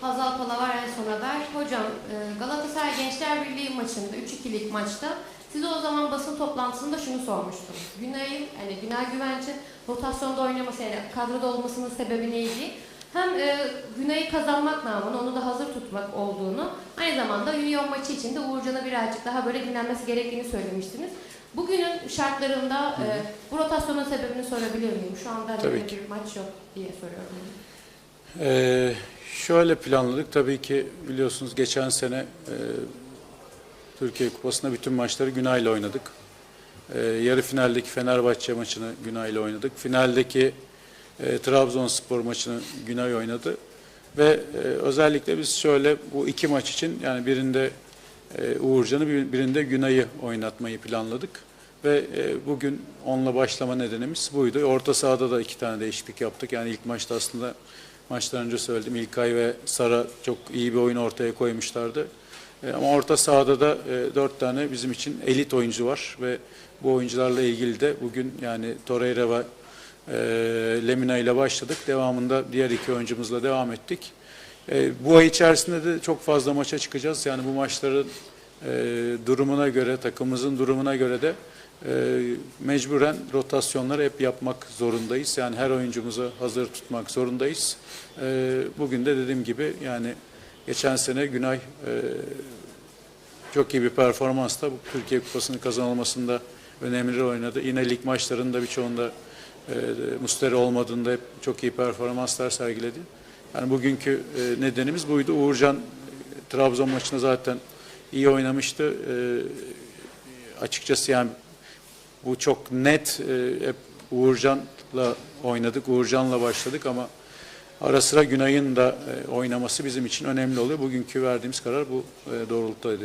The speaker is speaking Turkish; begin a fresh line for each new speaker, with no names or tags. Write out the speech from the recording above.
Hazal Palavar en son haber. Hocam e, Galatasaray Gençler Birliği maçında 3-2'lik maçta size o zaman basın toplantısında şunu sormuştum. Günay'ın yani Günay Güvenç'in rotasyonda oynaması yani kadroda olmasının sebebi neydi? Hem e, Günay'ı kazanmak namına onu da hazır tutmak olduğunu aynı zamanda Union maçı için de Uğurcan'a birazcık daha böyle dinlenmesi gerektiğini söylemiştiniz. Bugünün şartlarında e, bu rotasyonun sebebini sorabilir miyim? Şu anda
Tabii
böyle
ki.
bir maç yok diye soruyorum.
Ee, şöyle planladık. Tabii ki biliyorsunuz geçen sene e, Türkiye Kupası'nda bütün maçları Günay'la oynadık. Ee, yarı finaldeki Fenerbahçe maçını Günay'la oynadık. Finaldeki e, Trabzonspor maçını Günay oynadı. Ve e, özellikle biz şöyle bu iki maç için yani birinde e, Uğurcan'ı bir- birinde Günay'ı oynatmayı planladık. Ve e, bugün onunla başlama nedenimiz buydu. Orta sahada da iki tane değişiklik yaptık. Yani ilk maçta aslında maçtan önce söyledim. İlkay ve Sara çok iyi bir oyun ortaya koymuşlardı. E, ama orta sahada da e, dört tane bizim için elit oyuncu var ve bu oyuncularla ilgili de bugün yani Torreira ve e, Lemina ile başladık. Devamında diğer iki oyuncumuzla devam ettik. Bu ay içerisinde de çok fazla maça çıkacağız. Yani bu maçların e, durumuna göre, takımımızın durumuna göre de e, mecburen rotasyonları hep yapmak zorundayız. Yani her oyuncumuzu hazır tutmak zorundayız. E, bugün de dediğim gibi yani geçen sene Günay e, çok iyi bir performansla bu Türkiye Kupası'nın kazanılmasında önemli rol oynadı. Yine lig maçlarında birçoğunda e, Mustera olmadığında hep çok iyi performanslar sergiledi. Yani bugünkü e, nedenimiz buydu. Uğurcan e, Trabzon maçında zaten iyi oynamıştı. E, açıkçası yani bu çok net e, hep Uğurcan'la oynadık. Uğurcan'la başladık ama ara sıra Günay'ın da e, oynaması bizim için önemli oluyor. Bugünkü verdiğimiz karar bu e, doğrultudaydı.